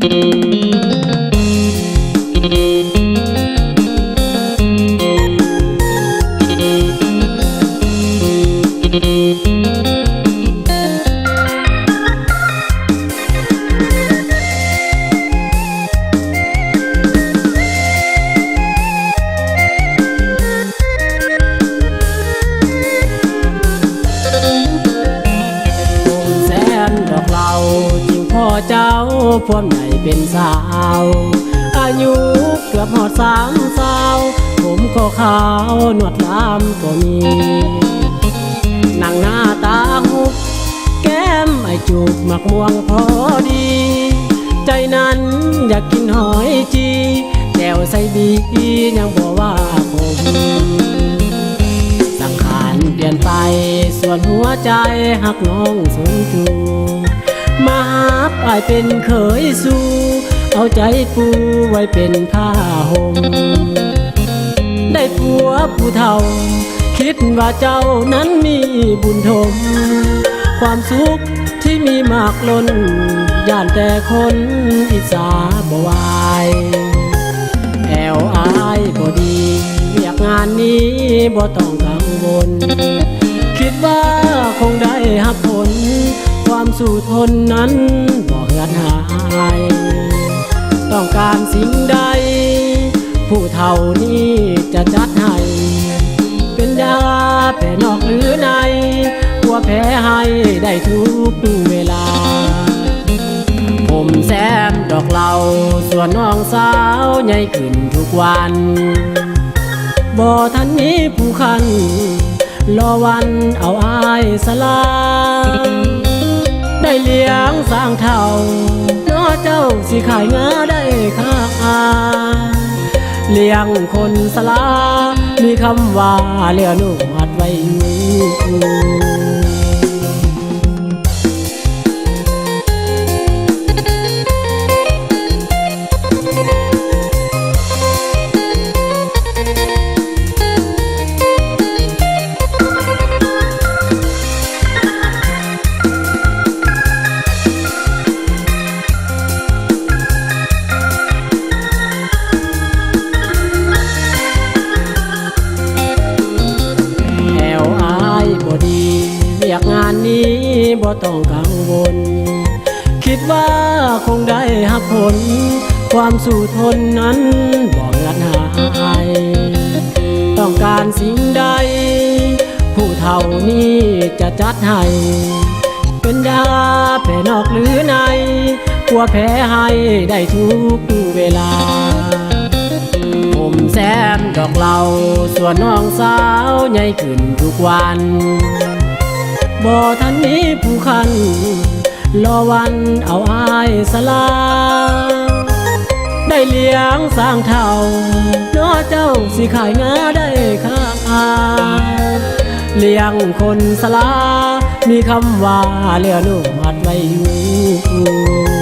แส เจ้าพวมใหญ่เป็นสาว อายุเกือบหอดสามสาว ผมก็ขาวหนวดลามก็มีนางหน้าตาหุบ แก้มไอจูบหมักม่วงพอดี ใจนั้นอยากกินหอยจีแก้วใส่บียังบอกว่าผมสังขารเปลี่ยนไปส่วนหัวใจหักน้องสนจูายเป็นเคยสู่เอาใจปูไว้เป็นผ้าห่มได้ผัวผู้เฒ่า คิดว่าเจ้านั้นมีบุญทม ความสุขที่มีมากล้น ย่านแต่คนอิสาบวายแอวอายบ่ดีเรียกงานนี้บ่ต้องกังวล คิดว่าคงได้หับผล ความสู่ทนนั้นบ่ เหือนาย ต้องการสิ่งใด ผู้เท่านี้จะจัดให้ เป็นยาแผ่นอกหรือในกลัวแพ้ให้ได้ทุกเวลา ผมแซมดอกเหล่าส่วนน้องสาวใหญ่ขึ้นทุกวันบ่ทันนี้ผู้คันรอวันเอาอายสลา ได้เลี้ยงสร้างเท่าน้อเจ้าสิขายงาได้ค่าเลี้ยงคนสลา มีคำว่าเลี้ยหนูอัดไว้อยู่ บ่ต้องกังวล คิดว่าคงได้หักผล ความสู่ทนนั้นบ่เหือนหาย ต้องการสิ่งใด ผู้เท่านี้จะจัดให้ เป็นยาแผ่นอกหรือในกลัวแพ้ให้ได้ทุกเวลาผมแซมดอกเหล่าส่วนน้องสาวใหญ่ขึ้นทุกวัน บ่ทันนี้ผู้คันรอวันเอาอายสลา ได้เลี้ยงสร้างเท่าน้อเจ้าสิขายงาได้ค่าอาเลี้ยงคนสลา มีคำว่าเลือหนูอัดไว้อยู่